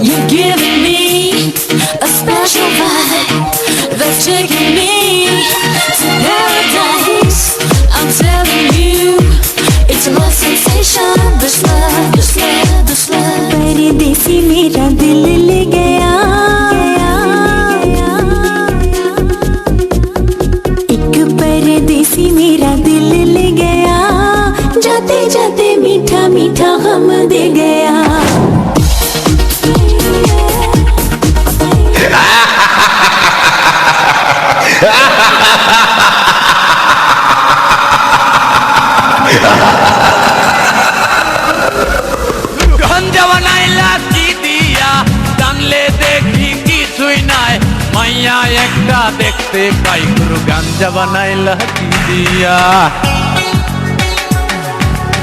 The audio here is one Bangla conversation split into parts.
You're giving me a special vibe that's taking me to paradise. I'm telling you, it's a love sensation. This love, this love, this love. परदेसी मेरा दिल ले गया एक परदेसी मेरा दिल ले गया जाते जाते मीठा मीठा गम दे गया একটা দেখতে পাই গুরু গাঞ্জা বানাইলা কি দিয়া।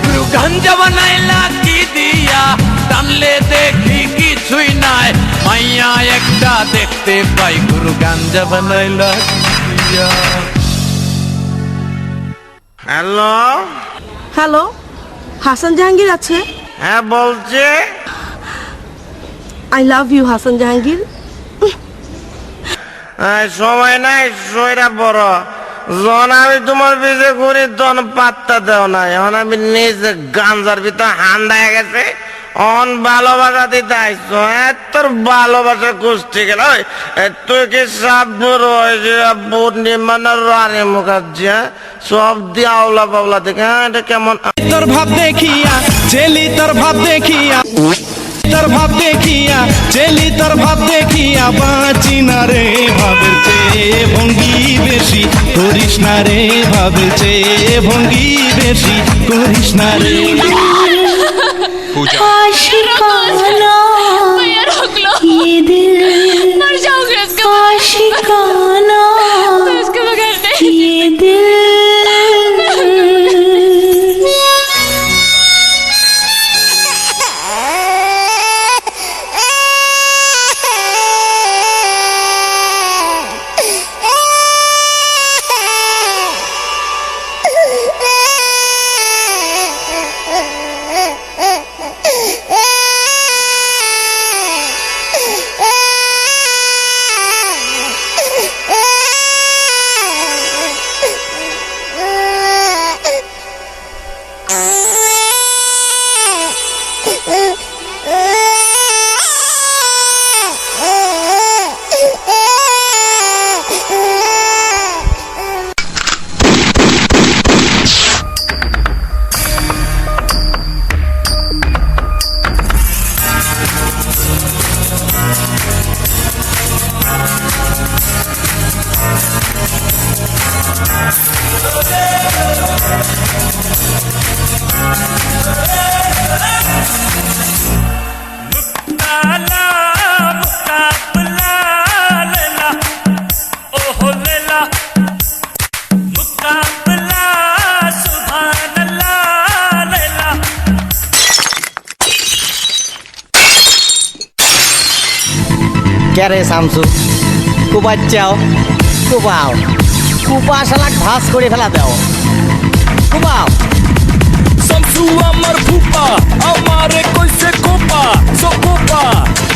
গুরু গাঞ্জা বানাইলা কি দিয়া জানলে দেখি কিছুই নাই। মাইয়া একটা দেখতে পাই গুরু গাঞ্জা বানাইলা কি দিয়া। হ্যালো? হ্যালো হাসান জাহাঙ্গীর আছে? হ্যাঁ বলছে। I love you Hasan Jahangir. সময় নাই, সইরা বড় যখন আমি তোমার পিছে ঘুরি, তখন পাত্তা দেও না এখন আমি নিজে গাঞ্জার ভিতর হান্দায় গেছে। অন ভালোবাসা দিতে আইসো হ্যাঁ তোর ভালোবাসা কুস্তি গেল। তুই কি হয়েছে পূর্ণিমানা রানী মুখার্জি হ্যাঁ? সব দিয়ে আওলা পাওলা দেখে হ্যাঁ এটা কেমন? তোর ভাব দেখিয়া চেলি তোর ভাব দেখিয়া। ভাব দেখিয়া চেলি তোর ভাব দেখিয়া বাঁচি না রে ভাবের চেয়ে ভঙ্গি বেশি। করিস না রে ভাবের চেয়ে ভঙ্গি বেশি। করিস না রে। পূজা। ক্যারে শামসু কুপাচ্চাও কুপাও কুপা শালাক ভাস করে ফেলা দাও। কুপাও শামসু আমার ফুপা আমারে কইছে কোপা সো কোপা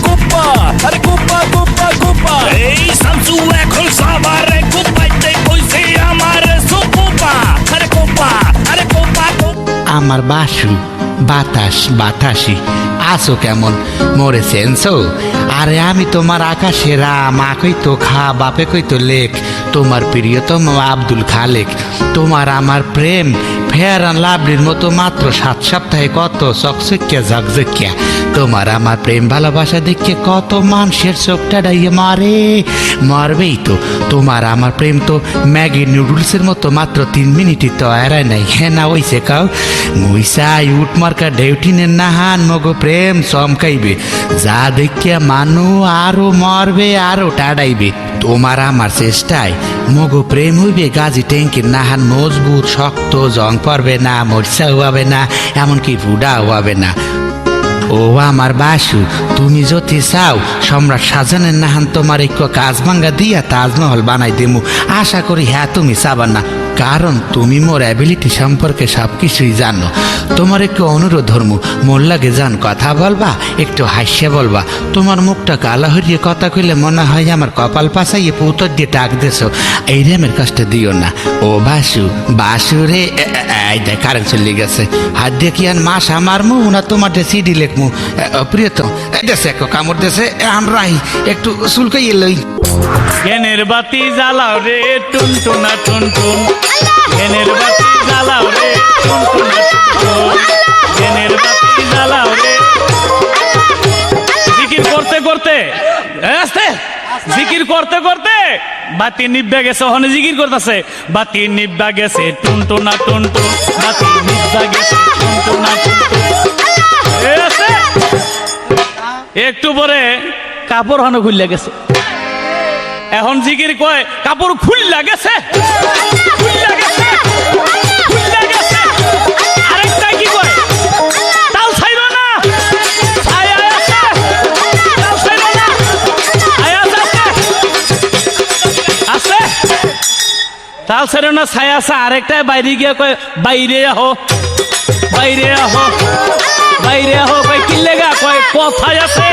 কোপা আরে কোপা কোপা কোপা। এই শামসু এখন সবারে কোপাইতে কইছে আমারে সো কোপা আরে কোপা আরে কোপা আমার বাসু বাতাস বাতাসি আসো কেমন? মরেছেন সো আরে আমি তোমার আকাশে রাম আকই তো খা, বাপে কই তো লেখ। তোমার প্রিয়তম আব্দুল খালেক, তোমার আমার প্রেম ফেয়ার অ্যান্ড লাভলির মতো মাত্র সাত সপ্তাহে কত চকচকিয়া ঝকঝকিয়া। তোমার আমার প্রেম ভালোবাসা দেখে কত মানুষের চোখটা ডাইয়ে মারে। মারবেই তো। তোমার আমার প্রেম তো ম্যাগি নুডলসের মতো মাত্র তিন মিনিটই তো এরাই নাই। হ্যাঁ না ওইসে কাউ। মুইসাই উঠ ডেউটিনের নাহান মগো প্রেম চমকাইবে। যা দেখিয়া মানু আরও মরবে, আরও টাডাইবে। তোমার আমার চেষ্টায় মগো প্রেম হইবে। গাজী ট্যাঙ্কির নাহান মজবুত, শক্ত, জং পড়বে না মরিচা হবে না, এমনকি ভুডাও হবে না। ও আমার বাসু, তুমি যদি চাও, সম্রাট সাজানের নাহান তোমার একটু কাজ ভাঙ্গা দিয়া তাজমহল বানাই দেমু। আশা করি হ্যাঁ তুমি চাবার না। কারণ তুমি মোর অ্যাবিলিটি সম্পর্কে সব কিছুই জানো। তোমার একটু অনুরোধ ধর্ম, মোর লাগে যান কথা বলবা, একটু হাসিয়ে বলবা। তোমার মুখটা কালা হরিয়ে কথা কইলে মনে হয় আমার কপাল পাশাইয়ে পুতর দিয়ে টাক দেছো। এই রেমের কষ্ট দিও না। ও বাসু বাসু রে এই দেখ কারেন্ট চলে গেছে। হাত দিয়ে কি আর মাস আমার মু না তোমার সিডি লেখমু? প্রিয়তম দেশে কামড় দেশে আমরাই একটু শুল্কাইয়ে লই। জ্ঞানের বাতি জ্বালাও রে, টুনটুনা টুনটুন জিকির করতে করতে করতে বাতি নিব্বা গেছে ওখানে জিকির করতেছে বাতি নিব্বা গেছে টুনটুনা টুনটুন বাতি নিব্বা গেছে এ, আস্তে। একটু পরে কাপড় হানো খুললে গেছে। এখন জিকির কয় কাপড় খুললা গেছে। তাও ছাইরো না ছায়া আছে তাও ছাইরো না ছায়া আছে আছে তাও ছাইরো না ছায়া আছে আরেকটা বাইরে গিয়ে কয় বাইরে আহো বাইরে আহো বাইরে আহো কয় কি লেগা কয় কথায় আছে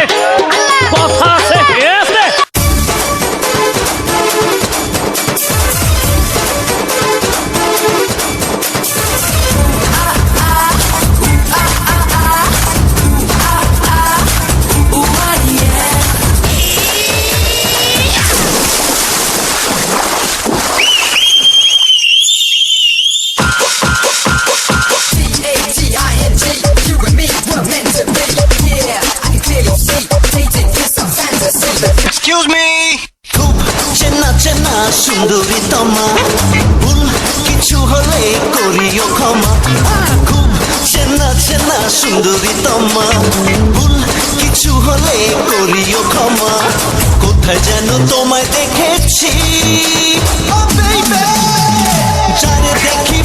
জরুরি তমা ভুল কিছু হলে করিও ক্ষমা। খুব চেনা চেনা সুন্দরী তমা ভুল কিছু হলে করিও ক্ষমা। কোথায় যেন তোমায় দেখেছি। যারে দেখি